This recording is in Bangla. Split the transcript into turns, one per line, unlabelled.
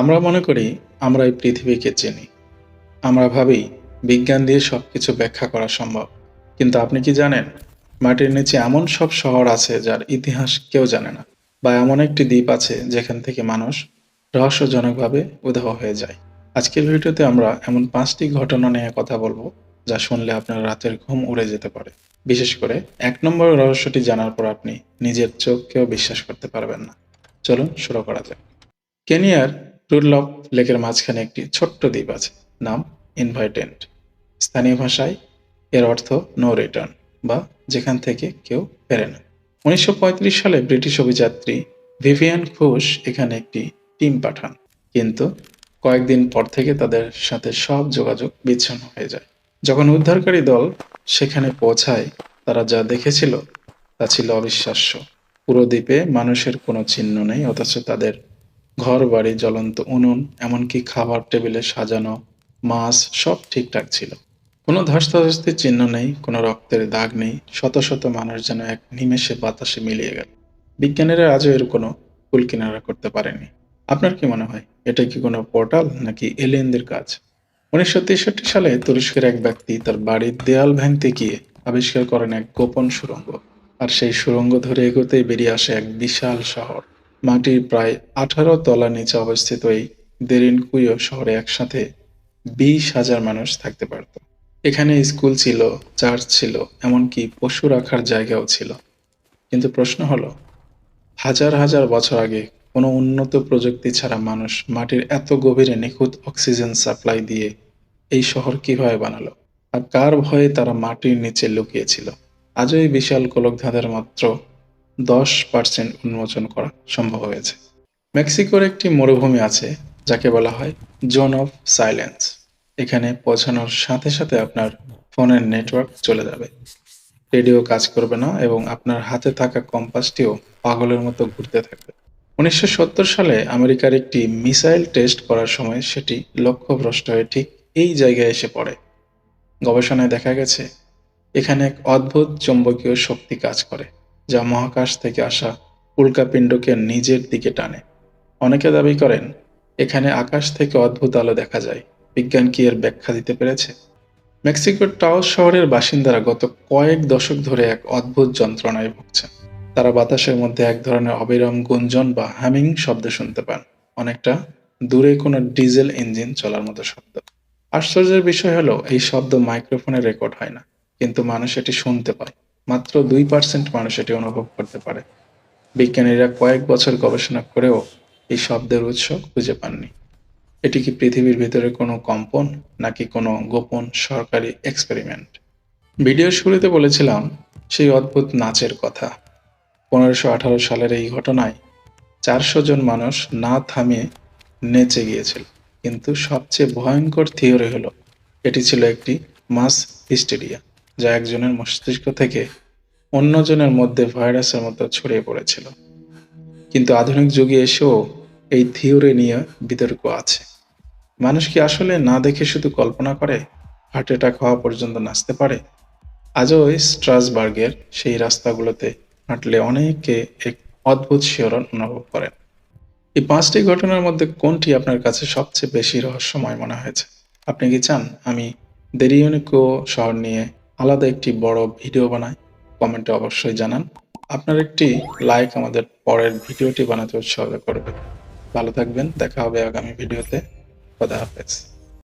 আমরা মনে করি আমরা এই পৃথিবীকে চিনি। আমরা ভাবি বিজ্ঞান দিয়ে সবকিছু ব্যাখ্যা করা সম্ভব। কিন্তু আপনি কি জানেন, মাটির নিচে এমন সব শহর আছে যার ইতিহাস কেউ জানে না, বা এমন একটি দ্বীপ আছে যেখান থেকে মানুষ রহস্যজনকভাবে উধাও হয়ে যায়। আজকের ভিডিওতে আমরা এমন পাঁচটি ঘটনা নিয়ে কথা বলব, যা শুনলে আপনার রাতের ঘুম উড়ে যেতে পারে। বিশেষ করে এক নম্বর রহস্যটি জানার পর আপনি নিজের চোখকেও বিশ্বাস করতে পারবেন না। চলুন শুরু করা যাক। কেনিয়ার রুডলপ লেকের মাঝখানে একটি ছোট্ট দ্বীপ আছে, নাম ইনভাইটেন্ট। স্থানীয় ভাষায় এর অর্থ নো রিটার্ন বা যেখান থেকে কেউ ফেরে না উনিশশো সালে ব্রিটিশ অভিযাত্রী ভিভিয়ান ঘোষ এখানে একটি টিম পাঠান, কিন্তু কয়েকদিন পর থেকে তাদের সাথে সব যোগাযোগ বিচ্ছিন্ন হয়ে যায়। যখন উদ্ধারকারী দল সেখানে পৌঁছায়, তারা যা দেখেছিল তা ছিল অবিশ্বাস্য। পুরো দ্বীপে মানুষের কোনো চিহ্ন নেই, অথচ তাদের ঘর বাড়ি জ্বলন্ত উনুন, এমনকি খাবার টেবিলে সাজানো, মাছ সব ঠিকঠাক ছিল। কোনো ধস্তাধস্তির চিহ্ন নেই, কোনো রক্তের দাগ নেই, শত শত মানুষ যেন এক নিমেষে বাতাসে মিলিয়ে গেল। বিজ্ঞানীরা আজও এর কোনো কুল কিনারা করতে পারেনি। আপনার কি মনে হয়, এটা কি কোনো পোর্টাল নাকি এলিয়েনদের কাজ? উনিশশো তেষট্টি সালে তুরস্কের এক ব্যক্তি তার বাড়ির দেয়াল ভাঙতে গিয়ে আবিষ্কার করেন এক গোপন সুড়ঙ্গ আর সেই সুড়ঙ্গ ধরে এগোতেই বেরিয়ে আসে এক বিশাল শহর। মাটির প্রায় আঠারো তলা নিচে অবস্থিত এই দেরিনকুইও শহরে একসাথে বিশ হাজার মানুষ থাকতে পারত। এখানে স্কুল ছিল, চার্চ ছিল, এমনকি পশু রাখার জায়গাও ছিল। কিন্তু প্রশ্ন হলো, হাজার হাজার বছর আগে কোনো উন্নত প্রযুক্তি ছাড়া মানুষ মাটির এত গভীরে নিখুঁত অক্সিজেন সাপ্লাই দিয়ে এই শহর কীভাবে বানালো? আর কার ভয়ে তারা মাটির নিচে লুকিয়েছিল? আজও এই বিশাল গোলকধাঁধার মাত্র দশ পার্সেন্ট উন্মোচন করা সম্ভব হয়েছে। মেক্সিকোর একটি মরুভূমি আছে, যাকে বলা হয় জোন অফ সাইলেন্স। এখানে পৌঁছানোর সাথে সাথে আপনার ফোনের নেটওয়ার্ক চলে যাবে। রেডিও কাজ করবে না এবং আপনার হাতে থাকা কম্পাসটিও পাগলের মতো ঘুরতে থাকবে। উনিশশো সত্তর সালে আমেরিকার একটি মিসাইল টেস্ট করার সময় সেটি লক্ষ্যভ্রষ্ট হয়ে ঠিক এই জায়গায় এসে পড়ে। গবেষণায় দেখা গেছে, এখানে এক অদ্ভুত চৌম্বকীয় শক্তি কাজ করে। যা মহাকাশ থেকে আসা উল্কাপিণ্ডকে নিজের দিকে টানে। অনেকে দাবি করেন, এখানে আকাশ থেকে অদ্ভুত আলো দেখা যায়। বিজ্ঞান কি এর ব্যাখ্যা দিতে পেরেছে? মেক্সিকোর টাও শহরের বাসিন্দারা গত কয়েক দশক ধরে এক অদ্ভুত যন্ত্রণায় ভুগছেন। তারা বাতাসের মধ্যে এক ধরনের অবিরাম গুঞ্জন বা হ্যামিং শব্দ শুনতে পান। অনেকটা দূরে কোনো ডিজেল ইঞ্জিন চলার মতো শব্দ। আশ্চর্যের বিষয় হলো, এই শব্দ মাইক্রোফোনে রেকর্ড হয় না, কিন্তু মানুষ এটি শুনতে পায়। মাত্র দুই পার্সেন্ট মানুষ এটি অনুভব করতে পারে। বিজ্ঞানীরা কয়েক বছর গবেষণা করেও এই শব্দের উৎস খুঁজে পাননি। এটি কি পৃথিবীর ভিতরে কোনো কম্পন নাকি কোনো গোপন সরকারি এক্সপেরিমেন্ট ভিডিওর শুরুতে বলেছিলাম সেই অদ্ভুত নাচের কথা। পনেরোশো আঠারো সালের এই ঘটনায় চারশো জন মানুষ না থামিয়ে নেচে গিয়েছিল। কিন্তু সবচেয়ে ভয়ঙ্কর থিওরি হলো, এটি ছিল একটি মাস হিস্টেরিয়া। যা একজনের মস্তিষ্ক থেকে অন্যজনের মধ্যে ভাইরাসের মতো ছড়িয়ে পড়েছিল। কিন্তু আধুনিক যুগে এসেও এই থিওরি নিয়ে বিতর্ক আছে। মানুষ কি আসলে না দেখে শুধু কল্পনা করে, হার্ট অ্যাটাক হওয়া পর্যন্ত নাচতে পারে? আজও স্ট্রাসবার্গের সেই রাস্তাগুলোতে হাঁটলে অনেকে এক অদ্ভুত শিহরণ অনুভব করেন। এই পাঁচটি ঘটনার মধ্যে কোনটি আপনার কাছে সবচেয়ে বেশি রহস্যময় মনে হয়েছে? আপনি কি চান আমি দেরিয়নিকো শহর নিয়ে আলাদা একটি বড় ভিডিও বানাই কমেন্টে অবশ্যই জানান। আপনার একটি লাইক আমাদের পরের ভিডিওটি বানাতে উৎসাহ করবে। ভালো থাকবেন, দেখা হবে আগামী ভিডিওতে। খোদা হাফেজ।